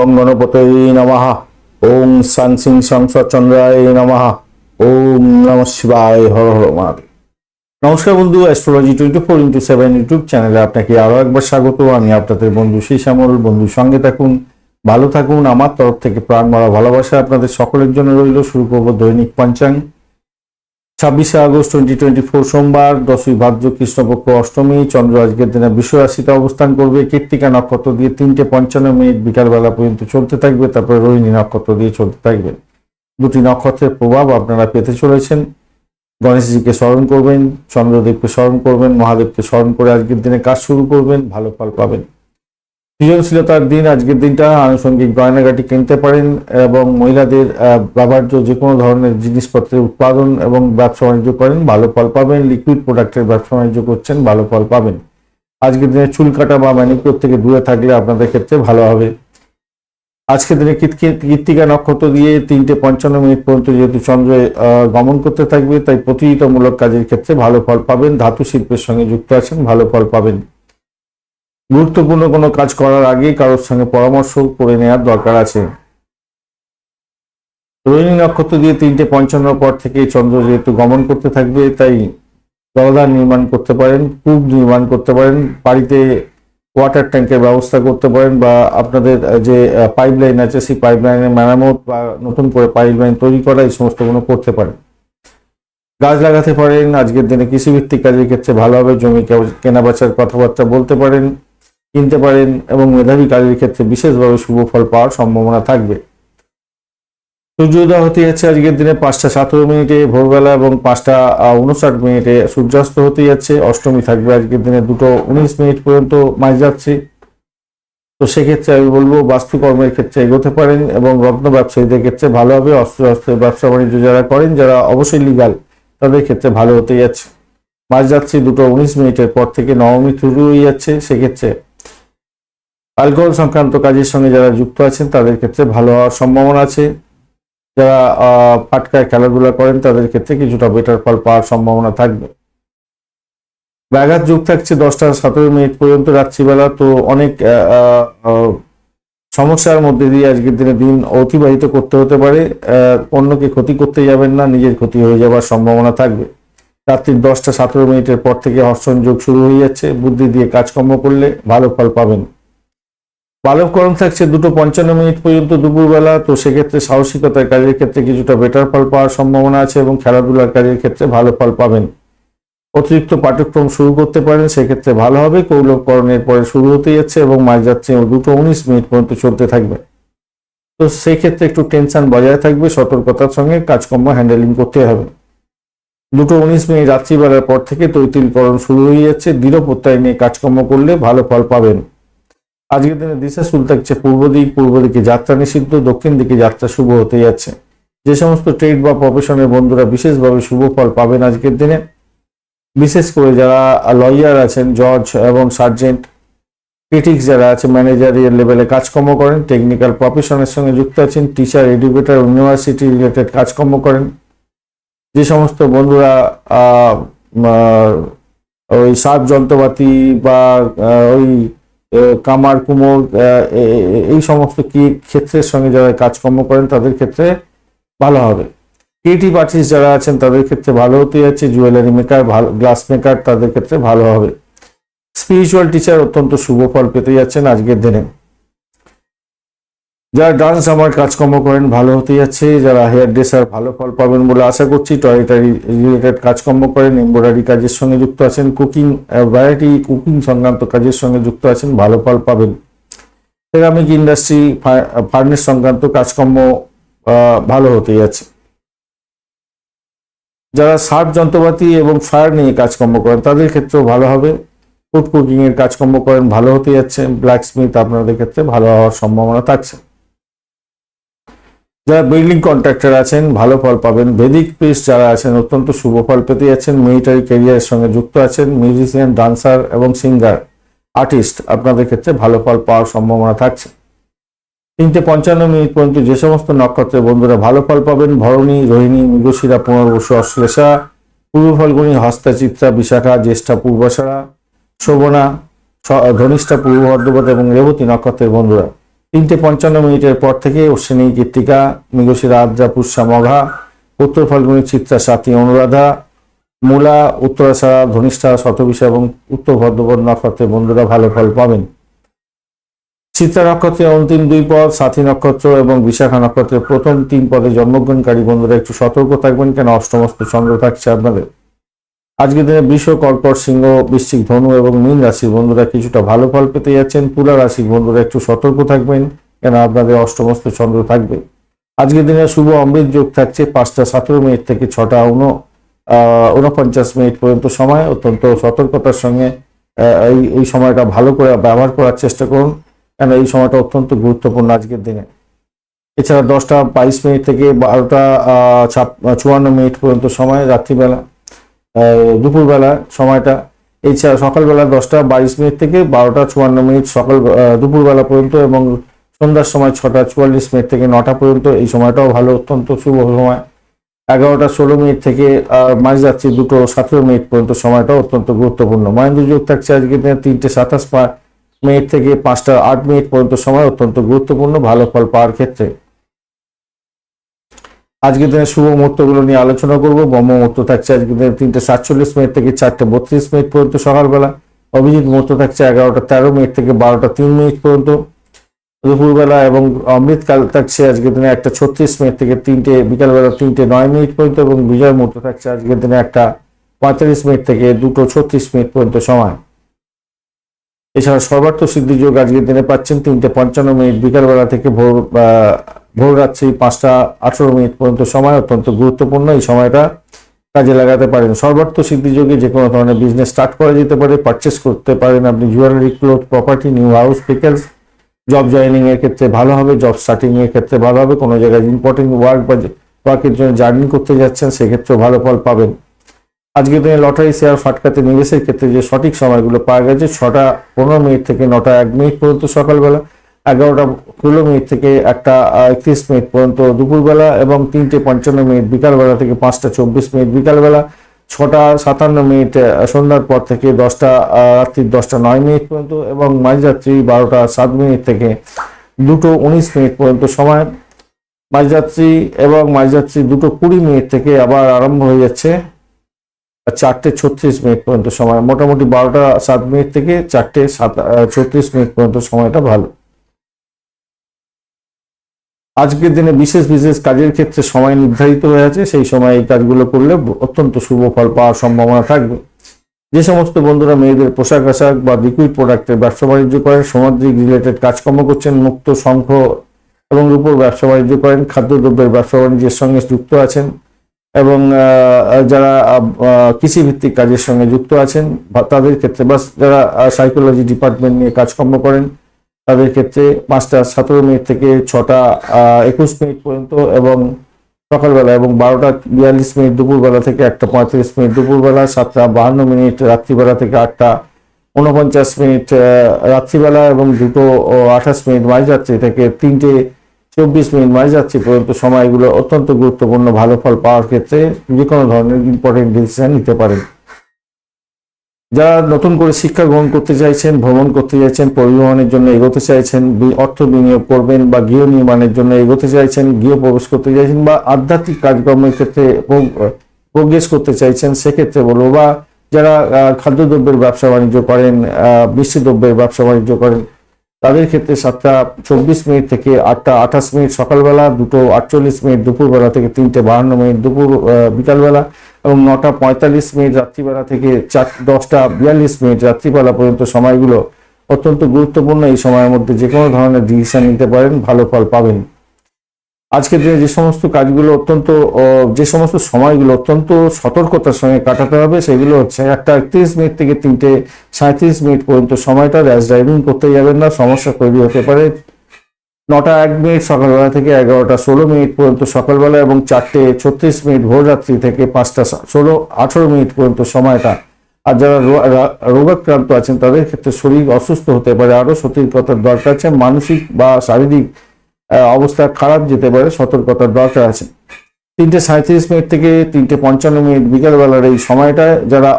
গং গণপতয়ে নমঃ। ওম সান সিং চন্দ্রায় নমঃ। ওম নম শিবায় হর হর মহাদেব। নমস্কার বন্ধু astrology twenty four into seven YouTube চ্যানেলে আপনাকে আরও একবার স্বাগত। আমি আপনাদের বন্ধু শ্যামল বন্ধুর সঙ্গে থাকুন, ভালো থাকুন। আমার তরফ থেকে প্রাণ মারা ভালোবাসা আপনাদের সকলের জন্য রইল। শুরু করব দৈনিক পঞ্চাঙ্গ ছাব্বিশে আগস্ট টোয়েন্টি টোয়েন্টি ফোর সোমবার দশই ভাদ্র কৃষ্ণপক্ষ অষ্টমী, চন্দ্র আজকের দিনে রাশিতে অবস্থান করবে। কৃত্তিকা নক্ষত্র দিয়ে তিনটে পঞ্চান্ন মিনিট বিকালবেলা পর্যন্ত চলতে থাকবে। তারপরে রোহিণী নক্ষত্র দিয়ে চলতে থাকবে। দুটি নক্ষত্রের প্রভাব আপনারা পেতে চলেছেন। গণেশজিকে স্মরণ করবেন, চন্দ্রদেবকে স্মরণ করবেন, মহাদেবকে স্মরণ করে আজকের দিনে কাজ শুরু করবেন, ভালো ফল পাবেন। সৃজনশীলতার দিন, আজকের দিনটা আনুষঙ্গিক গয়নাগাটি কিনতে পারেন এবং মহিলাদের ব্যবহার্য যে কোনো ধরনের জিনিসপত্রের উৎপাদন এবং ব্যবসা বাণিজ্য করেন, ভালো ফল পাবেন লিকুইড প্রোডাক্টের ব্যবসা বাণিজ্য করছেন, ভালো ফল পাবেন। আজকের দিনে চুল কাটা বা ম্যানিকিউর থেকে দূরে থাকলে আপনাদের ক্ষেত্রে ভালো হবে। আজকের দিনে কৃত্তি- কৃত্তিকা নক্ষত্র দিয়ে তিনটে পঞ্চান্ন মিনিট পর্যন্ত যেহেতু চন্দ্র গমন করতে থাকবে, তাই প্রতিযোগিতামূলক কাজের ক্ষেত্রে ভালো ফল পাবেন, ধাতু শিল্পের সঙ্গে যুক্ত আছেন, ভালো ফল পাবেন। গুরুত্বপূর্ণ কোনো কাজ করার আগে কারোর সঙ্গে পরামর্শ করে নেওয়ার দরকার আছে। রোহিণী নক্ষত্র দিয়ে তিনটে পঞ্চান্ন পর থেকে চন্দ্র যেহেতু গমন করতে থাকবে, তাই জলাধার নির্মাণ করতে পারেন, কূপ নির্মাণ করতে পারেন, বাড়িতে ওয়াটার ট্যাঙ্কের ব্যবস্থা করতে পারেন বা আপনাদের যে পাইপ লাইন আছে সেই পাইপ লাইনের মেরামত বা নতুন করে পাইপ লাইন তৈরি করা এই সমস্তগুলো করতে পারেন। গাছ লাগাতে পারেন, আজকের দিনে কৃষিভিত্তিক কাজের ক্ষেত্রে ভালোভাবে জমি কেনা বেচার কথাবার্তা বলতে পারেন। কিনতে পারেন এবং মেধাবী কাজের ক্ষেত্রে বিশেষভাবে শুভ ফল পাওয়ার সম্ভাবনা থাকবে। সূর্যোদয় হতে যাচ্ছে আজকের দিনে পাঁচটা সতেরো মিনিটে, ভোরবেলা এবং পাঁচটা উনষাট মিনিটে সূর্যাস্ত হতে যাচ্ছে। অষ্টমী থাকবে আজকের দিনে দুটো উনিশ মিনিট পর্যন্ত মাঝ যাচ্ছে তো সেক্ষেত্রে আমি বলব, বাস্তুকর্মের ক্ষেত্রে এগোতে পারেন এবং রত্ন ব্যবসায়ীদের ক্ষেত্রে ভালো হবে। অস্ত্র, অস্ত্রের ব্যবসা বাণিজ্য যারা করেন, যারা অবশ্যই লিগাল তাদের ক্ষেত্রে ভালো হতে যাচ্ছে। মাঝ যাচ্ছে দুটো উনিশ মিনিটের পর থেকে নবমী শুরু হয়ে যাচ্ছে। সেক্ষেত্রে অ্যালকোহল সংক্রান্ত কাজের সঙ্গে যারা যুক্ত আছেন তাদের ক্ষেত্রে ভালো হওয়ার সম্ভাবনা আছে। যারা আহ, ফাটকায় খেলাধুলা করেন তাদের ক্ষেত্রে কিছুটা বেটার ফল পাওয়ার সম্ভাবনা থাকবে। ব্যাঘাত যুগ থাকছে দশটা সতেরো মিনিট পর্যন্ত রাত্রিবেলা তো অনেক সমস্যার মধ্যে দিয়ে আজকের দিনে দিন অতিবাহিত করতে হতে পারে। অন্যকে ক্ষতি করতে যাবেন না নিজের ক্ষতি হয়ে যাওয়ার সম্ভাবনা থাকবে। রাত্রির দশটা সতেরো মিনিটের পর থেকে হর্ষণ যোগ শুরু হয়ে যাচ্ছে। বুদ্ধি দিয়ে কাজকর্ম করলে ভালো ফল পাবেন। বালবকরণ থাকছে দুটো পঞ্চান্ন মিনিট পর্যন্ত দুপুরবেলা, তো সেক্ষেত্রে সাহসিকতার কাজের ক্ষেত্রে কিছুটা বেটার ফল পাওয়ার সম্ভাবনা আছে এবং খেলাধুলার কাজের ক্ষেত্রে ভালো ফল পাবেন। অতিরিক্ত পাঠ্যক্রম শুরু করতে পারেন, সেক্ষেত্রে ভালো হবে। কৌলভকরণের পরে শুরু হতে যাচ্ছে এবং মাঝ যাচ্ছে দুটো উনিশ মিনিট পর্যন্ত চলতে থাকবে। তো সেই ক্ষেত্রে একটু টেনশন বজায় থাকবে, সতর্কতার সঙ্গে কাজকর্ম হ্যান্ডেলিং করতে হবে। দুটো উনিশ মিনিট রাত্রিবেলার পর থেকে তৈতিলকরণ শুরু হয়ে যাচ্ছে। দৃঢ় প্রত্যয় নিয়ে কাজকর্ম করলে ভালো ফল পাবেন। আজকের দিনে দিশা শুরু থাকছে পূর্ব দিক, পূর্ব দিকে যাত্রা নিষিদ্ধ, দক্ষিণ দিকে যাত্রা শুভ হতে যাচ্ছে। যে সমস্ত ট্রেড বা প্রফেশনের বন্ধুরা বিশেষভাবে শুভ ফল পাবেন আজকের দিনে, বিশেষ করে যারা লয়ার আছেন জজ এবং সার্জেন্ট ক্রিটিক্স যারা আছে ম্যানেজারিয়াল লেভেলে কাজকর্ম করেন টেকনিক্যাল প্রফেশনের সঙ্গে যুক্ত আছেন টিচার এডুকেটার ইউনিভার্সিটি রিলেটেড কাজকর্ম করেন। যে সমস্ত বন্ধুরা ওই সাপ যন্ত্রপাতি বা ওই কামার, কুমোর এই সমস্ত কি ক্ষেত্রের সঙ্গে যারা কাজকর্ম করেন, তাদের ক্ষেত্রে ভালো হবে। ক্রিয়েটিভ আর্টিস্ট যারা আছেন, তাদের ক্ষেত্রে ভালো হতে যাচ্ছে। জুয়েলারি মেকার ভালো গ্লাস মেকার তাদের ক্ষেত্রে ভালো হবে। স্পিরিচুয়াল টিচার অত্যন্ত শুভ ফল পেতে যাচ্ছেন আজকের দিনে। যারা ডান্স আমার কাজকর্ম করেন, ভালো হতে যাচ্ছে। যারা হেয়ার ড্রেসার, ভালো ফল পাবেন বলে আশা করছি টয়লেটারি রিলেটেড কাজকর্ম করেন, এমব্রয়ডারি কাজের সঙ্গে যুক্ত আছেন, কুকিং ভ্যারাইটি কুকিং সংক্রান্ত কাজের সঙ্গে যুক্ত আছেন, ভালো ফল পাবেন। সেরামিক ইন্ডাস্ট্রি ফার্নেস সংক্রান্ত কাজকর্ম ভালো হতে যাচ্ছে। যারা সার্ফ, যন্ত্রপাতি এবং ফায়ার নিয়ে কাজকর্ম করেন, তাদের ক্ষেত্রেও ভালো হবে। ফুড কুকিংয়ের কাজকর্ম করেন, ভালো হতে যাচ্ছে। ব্ল্যাক স্মিথ আপনাদের ক্ষেত্রে ভালো হওয়ার সম্ভাবনা থাকছে। যারা বিল্ডিং কন্ট্রাক্টর আছেন, ভালো ফল পাবেন। বেদিক পিস যারা আছেন, অত্যন্ত শুভ ফল পেতে যাচ্ছেন। মিলিটারি ক্যারিয়ারের সঙ্গে যুক্ত আছেন। মিউজিশিয়ান ডান্সার এবং সিঙ্গার আর্টিস্ট আপনাদের ক্ষেত্রে ভালো ফল পাওয়ার সম্ভাবনা থাকছে। তিনটে পঞ্চান্ন মিনিট পর্যন্ত যে সমস্ত নক্ষত্রের বন্ধুরা ভালো ফল পাবেন, ভরণী, রোহিণী, মৃগশিরা, পুনর্বসু, অশ্লেষা, পূর্ব ফলগুনি হস্তা চিত্রা বিশাখা, জ্যেষ্ঠা, পূর্বাশারা, শোভনা ধনিষ্ঠা পূর্ব ভদ্রপদ এবং রেবতী নক্ষত্রের বন্ধুরা। তিনটে পঞ্চান্ন মিনিটের পর থেকে অশ্বিনী কৃত্তিকা মৃগশিরা আদ্রা পুষ্যা মঘা, উত্তর ফাল্গুনী চিত্রা, সাথী অনুরাধা, মূলা উত্তরাষাঢ়া ধনিষ্ঠা, শতবিশা এবং উত্তর ভদ্রপদ নক্ষত্রের বন্ধুরা ভালো ফল পাবেন। চিত্রা নক্ষত্রের অন্তিম দুই পদ, সাথী নক্ষত্র এবং বিশাখা নক্ষত্রের প্রথম তিন পদে জন্মগ্রহণকারী বন্ধুরা একটু সতর্ক থাকবেন, কেন অষ্টমস্ত চন্দ্র থাকছে আপনাদের। আজকের দিনে বৃষ, কর্কট, সিংহ, বৃশ্চিক ধনু এবং মীন রাশির বন্ধুরা কিছুটা ভালো ফল পেতে যাচ্ছেন। তুলা রাশির বন্ধুরা একটু সতর্ক থাকবেন, কেন আপনাদের অষ্টমস্ত চন্দ্র থাকবে। আজকের দিনে শুভ অমৃত যোগ থাকছে পাঁচটা সতেরো মিনিট থেকে ছটা উন উনপঞ্চাশ মিনিট পর্যন্ত সময়। অত্যন্ত সতর্কতার সঙ্গে এই এই সময়টা ভালো করে ব্যবহার করার চেষ্টা করুন, কেন এই সময়টা অত্যন্ত গুরুত্বপূর্ণ আজকের দিনে। এছাড়া দশটা বাইশ মিনিট থেকে বারোটা ছাপ- চুয়ান্ন মিনিট পর্যন্ত সময়, রাত্রিবেলা। দুপুরবেলা সময়টা, এছাড়া সকালবেলা দশটা বাইশ মিনিট থেকে বারোটা চুয়ান্ন মিনিট সকাল দুপুরবেলা পর্যন্ত এবং সন্ধ্যার সময় ছটা চুয়াল্লিশ মিনিট থেকে নটা পর্যন্ত এই সময়টাও ভালো, অত্যন্ত শুভ সময়। এগারোটা ষোলো মিনিট থেকে মাঝরাত্রি দুটো সতেরো মিনিট পর্যন্ত সময়টা অত্যন্ত গুরুত্বপূর্ণ। মহেন্দ্র যোগ থাকছে আজকে দিনে তিনটে সাতাশ মিনিট থেকে পাঁচটা আট মিনিট পর্যন্ত সময় অত্যন্ত গুরুত্বপূর্ণ, ভালো ফল পাওয়ার ক্ষেত্রে। আজকের দিনে শুভ মুহূর্তগুলো নিয়ে আলোচনা করব। ব্রহ্ম মুহূর্ত থাকছে আজকের দিনে তিনটে সাতচল্লিশ মিনিট থেকে চারটে বত্রিশ মিনিট পর্যন্ত সকালবেলা। অভিজিৎ মুহূর্ত থাকছে এগারোটা তেরো মিনিট থেকে বারোটা তিন মিনিট পর্যন্ত। দুপুরবেলা এবং অমৃতকাল থাকছে আজকের দিনে একটা ছত্রিশ মিনিট থেকে তিনটে, বিকালবেলা তিনটে নয় মিনিট পর্যন্ত এবং বিজয় মুহূর্ত থাকছে আজকের দিনে একটা পঁয়তাল্লিশ মিনিট থেকে দুটো ছত্রিশ মিনিট পর্যন্ত সময়। এছাড়া সর্বার্থ সিদ্ধি যোগ আজকের দিনে পাচ্ছেন তিনটে পঞ্চান্ন মিনিট, বিকালবেলা থেকে ভোর ভোর রাত্রি পাঁচটা আঠারো মিনিট পর্যন্ত সময় অত্যন্ত গুরুত্বপূর্ণ। এই সময়টা কাজে লাগাতে পারেন। সর্বার্থ সিদ্ধি যোগে যে কোনো ধরনের বিজনেস স্টার্ট করা যেতে পারে পারচেস করতে পারেন আপনি। Jewellery cloth property new house pickles job joining এর ক্ষেত্রে ভালো হবে জব স্টার্টিং এর ক্ষেত্রে ভালো হবে। কোনো জায়গায় ইম্পর্টেন্ট ওয়ার্ক বা ওয়ার্কের জন্য জার্নি করতে যাচ্ছেন সেক্ষেত্রে ভালো ফল পাবেন। আজকের দিনে লটারি শেয়ার ফাটকাতে নিবেশের ক্ষেত্রে যে সঠিক সময়গুলো পাওয়া গেছে, ছটা পনেরো মিনিট থেকে নটা এক মিনিট পর্যন্ত সকালবেলা। এগারোটা ষোলো মিনিট থেকে একটা একত্রিশ মিনিট পর্যন্ত দুপুরবেলা এবং তিনটে পঞ্চান্ন মিনিট বিকালবেলা থেকে পাঁচটা চব্বিশ মিনিট বিকালবেলা, ছটা সাতান্ন মিনিট সন্ধ্যার পর থেকে দশটা রাত্রির দশটা নয় মিনিট পর্যন্ত এবং মাঝরাত্রি বারোটা সাত মিনিট থেকে দুটো উনিশ মিনিট পর্যন্ত সময়। মাঝরাত্রি এবং মাঝরাত্রি দুটো কুড়ি মিনিট থেকে আবার আরম্ভ হয়ে যাচ্ছে চারটে ছত্রিশ মিনিট পর্যন্ত সময়। মোটামুটি বারোটা সাত মিনিট থেকে চারটে সাত ছত্রিশ মিনিট পর্যন্ত সময়টা ভালো। আজকের দিনে বিশেষ বিশেষ কাজের ক্ষেত্রে সময় নির্ধারিত হয়ে আছে। সেই সময় এই কাজগুলো করলে অত্যন্ত শুভ ফল পাওয়ার সম্ভাবনা থাকবে। যে সমস্ত বন্ধুরা মেয়েদের পোশাক, আশাক বা লিকুইড প্রোডাক্টের ব্যবসা বাণিজ্য করেন, সামাজিক রিলেটেড কাজকর্ম করছেন, মুক্ত, শঙ্খ এবং রূপোর ব্যবসা বাণিজ্য করেন, খাদ্যদ্রব্যের ব্যবসা বাণিজ্যের সঙ্গে যুক্ত আছেন এবং যারা কৃষিভিত্তিক কাজের সঙ্গে যুক্ত আছেন বা তাদের ক্ষেত্রে বা যারা সাইকোলজি ডিপার্টমেন্ট নিয়ে কাজকর্ম করেন তাদের ক্ষেত্রে পাঁচটা সতেরো মিনিট থেকে ছটা একুশ মিনিট পর্যন্ত এবং সকালবেলা এবং বারোটা বিয়াল্লিশ মিনিট দুপুরবেলা থেকে একটা, পঁয়ত্রিশ মিনিট দুপুরবেলা, সাতটা বাহান্ন মিনিট রাত্রিবেলা থেকে আটটা, উনপঞ্চাশ মিনিট রাত্রিবেলা এবং দুটো আঠাশ মিনিট মাঝরাত্রি থেকে তিনটে চব্বিশ মিনিট মাঝরাত্রি পর্যন্ত সময়গুলো অত্যন্ত গুরুত্বপূর্ণ ভালো ফল পাওয়ার ক্ষেত্রে যে কোনো ধরনের ইম্পর্টেন্ট ডিসিশন নিতে পারেন। যারা নতুন করে শিক্ষা গ্রহণ করতে চাইছেন, ভ্রমণ করতে চাইছেন, পরিবহনের জন্য এগোতে চাইছেন অর্থ বিনিয়োগ করবেন বা গৃহ নির্মাণের জন্য এগোতে চাইছেন, গৃহ প্রবেশ করতে চাইছেন বা আধ্যাত্মিক কাজকর্মের ক্ষেত্রে প্রোগ্রেস করতে চাইছেন, সেক্ষেত্রে বলব বা যারা খাদ্যদ্রব্যের ব্যবসা বাণিজ্য করেন মিষ্টি দ্রব্যের ব্যবসা বাণিজ্য করেন, তাদের ক্ষেত্রে সাতটা চব্বিশ মিনিট থেকে আটটা আঠাশ মিনিট সকালবেলা, দুটো আটচল্লিশ মিনিট দুপুরবেলা থেকে তিনটে বাহান্ন মিনিট দুপুর বিকালবেলা এবং নটা পঁয়তাল্লিশ মিনিট রাত্রিবেলা থেকে চার, দশটা বিয়াল্লিশ মিনিট রাত্রিবেলা পর্যন্ত সময়গুলো অত্যন্ত গুরুত্বপূর্ণ। এই সময়ের মধ্যে যে কোনো ধরনের ডিসিশন নিতে পারেন, ভালো ফল পাবেন। আজকের দিনে যে সমস্ত কাজগুলো অত্যন্ত যে সমস্ত সময়গুলো অত্যন্ত সতর্কতার সঙ্গে কাটাতে হবে, সেগুলো হচ্ছে একটা একত্রিশ মিনিট থেকে তিনটে সাঁত্রিশ মিনিট পর্যন্ত সময়টা র্যাশ ড্রাইভিং করতে যাবেন না। সমস্যা তৈরি হতে পারে। নটা এক মিনিট, সকালবেলা থেকে এগারোটা ষোলো মিনিট পর্যন্ত সকালবেলা এবং চারটে ছত্রিশ মিনিট ভোররাত্রি থেকে পাঁচটা ষোলো আঠেরো মিনিট পর্যন্ত সময়টা। আর যারা রোগাক্রান্ত আছেন, তাদের ক্ষেত্রে শরীর অসুস্থ হতে পারে, আরও সতর্কতার দরকার আছে, মানসিক বা শারীরিক অবস্থা খারাপ যেতে পারে, সতর্কতার দরকার আছে। তিনটে সাঁত্রিশ মিনিট থেকে তিনটে পঞ্চান্ন মিনিট বিকেলবেলার এই সময়টায় যারা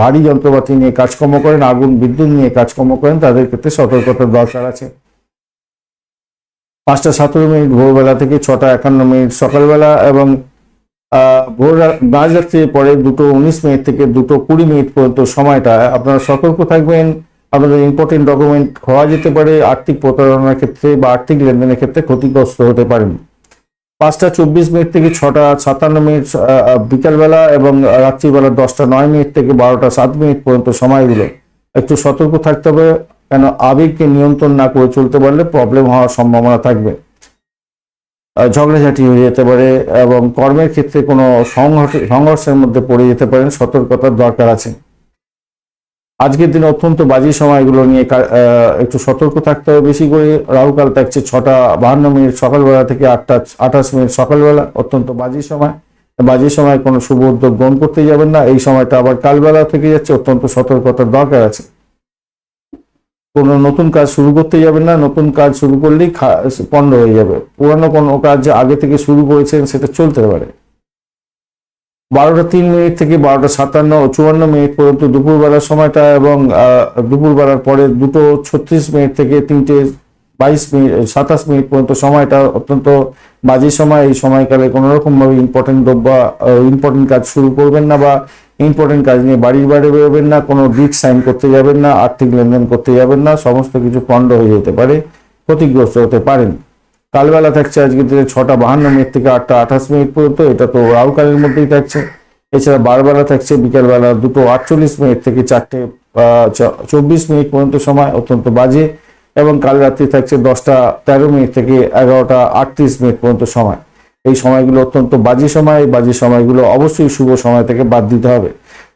ভারী যন্ত্রপাতি নিয়ে কাজকর্ম করেন, আগুন, বিদ্যুৎ নিয়ে কাজকর্ম করেন, তাদের ক্ষেত্রে সতর্কতার দরকার আছে। পাঁচটা সতেরো মিনিট, ভোরবেলা থেকে ছটা একান্ন মিনিট, সকালবেলা এবং ভোর মাঝরাত্রির পরে দুটো উনিশ মিনিট থেকে দুটো কুড়ি মিনিট পর্যন্ত সময়টা। আপনারা সতর্ক থাকবেন। আপনাদের ইম্পর্টেন্ট ডকুমেন্ট খোয়া যেতে পারে। আর্থিক প্রতারণার ক্ষেত্রে বা আর্থিক লেনদেনের ক্ষেত্রে ক্ষতিগ্রস্ত হতে পারেন। পাঁচটা চব্বিশ মিনিট থেকে ছটা সাতান্ন মিনিট বিকালবেলা এবং রাত্রিবেলা দশটা নয় মিনিট থেকে বারোটা সাত মিনিট পর্যন্ত সময়গুলো একটু সতর্ক থাকতে হবে। কেন আবেগকে নিয়ন্ত্রণ না করে চলতে পারলে প্রবলেম হওয়ার সম্ভাবনা থাকবে। ঝগড়াঝাটি হয়ে যেতে পারে এবং কর্মের ক্ষেত্রে কোনো সংঘর্ষ, সংঘর্ষের মধ্যে পড়ে যেতে পারেন, সতর্কতার দরকার আছে। আজকের দিনে অত্যন্ত বাজে সময়গুলো নিয়ে একটু সতর্ক থাকতে হবে। বেশি করে রাহুকাল থাকছে ছটা বাহান্ন মিনিট সকালবেলা থেকে আটটা, আঠাশ মিনিট সকালবেলা। অত্যন্ত বাজে সময়। বাজে সময় কোনো শুভ উদ্যোগ গ্রহণ করতে যাবেন না। এই সময়টা আবার কালবেলা থেকে যাচ্ছে। অত্যন্ত সতর্কতার দরকার আছে। কোনো নতুন কাজ শুরু করতে যাবেন না, নতুন কাজ শুরু করলেই পণ্ড হয়ে যাবে। পুরানো কোনো কাজ আগে থেকে শুরু করেছেন, সেটা চলতে পারে। বারোটা তিন মিনিট থেকে বারোটা সাতান্ন ও চুয়ান্ন মিনিট পর্যন্ত দুপুরবেলার সময়টা এবং দুপুরবেলার পরে দুটো ছত্রিশ মিনিট থেকে তিনটে বাইশ মিনিট, সাতাশ মিনিট পর্যন্ত সময়টা অত্যন্ত বাজে সময়। এই সময়কালে কোনো রকম ভাবে ইম্পর্টেন্ট বা ইম্পর্টেন্ট কাজ শুরু করবেন না বা ইম্পর্টেন্ট কাজ নিয়ে বাড়ির বাইরে বেরোবেন না, কোনো ডিট সাইন করতে যাবেন না, আর্থিক লেনদেন করতে যাবেন না, সমস্ত কিছু পণ্ড হয়ে যেতে পারে, ক্ষতিগ্রস্ত হতে পারেন। কালবেলা থাকছে আজকে ছটা বাহান্ন মিনিট থেকে আটটা আঠাশ মিনিট পর্যন্ত, এটা তো রাহুকালের মধ্যেই থাকছে। এছাড়া বারবেলা থাকছে, বিকালবেলা দুটো আটচল্লিশ মিনিট থেকে চারটে চব্বিশ মিনিট পর্যন্ত সময় অত্যন্ত বাজে, এবং কাল রাত্রি থাকছে দশটা তেরো মিনিট থেকে এগারোটা আটত্রিশ মিনিট পর্যন্ত সময়। এই সময়গুলো অত্যন্ত বাজে সময়, এই বাজে সময়গুলো অবশ্যই শুভ সময় থেকে বাদ দিতে হবে।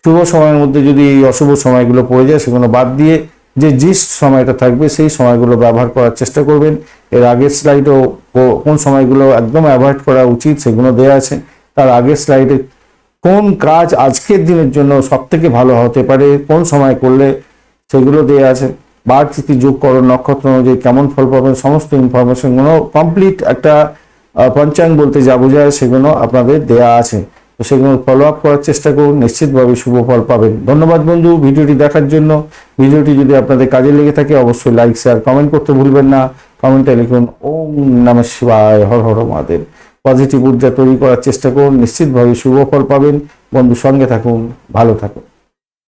শুভ সময়ের মধ্যে যদি এই অশুভ সময়গুলো পড়ে যায়, সেগুলো বাদ দিয়ে যে জিস্ট সময়টা থাকবে, সেই সময়গুলো ব্যবহার করার চেষ্টা করবেন। এর আগের স্লাইডও কোন সময়গুলো একদম অ্যাভয়েড করা উচিত, সেগুলো দেওয়া আছে। তার আগের স্লাইডে কোন কাজ আজকের দিনের জন্য সব থেকে ভালো হতে পারে, কোন সময় করলে সেগুলো দেওয়া আছে। বার যোগ করো, নক্ষত্র অনুযায়ী কেমন ফল পাবেন, সমস্ত ইনফরমেশনগুলো কমপ্লিট একটা পঞ্চাঙ্গ বলতে যা বোঝায় সেগুলো আপনাদের দেয়া আছে। তো সেগুলো ফলো আপ করার চেষ্টা করুন, নিশ্চিতভাবে শুভ ফল পাবেন। ধন্যবাদ বন্ধু, ভিডিওটি দেখার জন্য। ভিডিওটি যদি আপনাদের কাজে লেগে থাকে, অবশ্যই লাইক শেয়ার কমেন্ট করতে ভুলবেন না। কমেন্টে লিখুন, ওম নমঃ শিবায়, হর হর মহাদেব। পজিটিভ ঊর্জা তৈরি করার চেষ্টা করুন, নিশ্চিতভাবে শুভ ফল পাবেন। বন্ধু সঙ্গে থাকুন, ভালো থাকুন।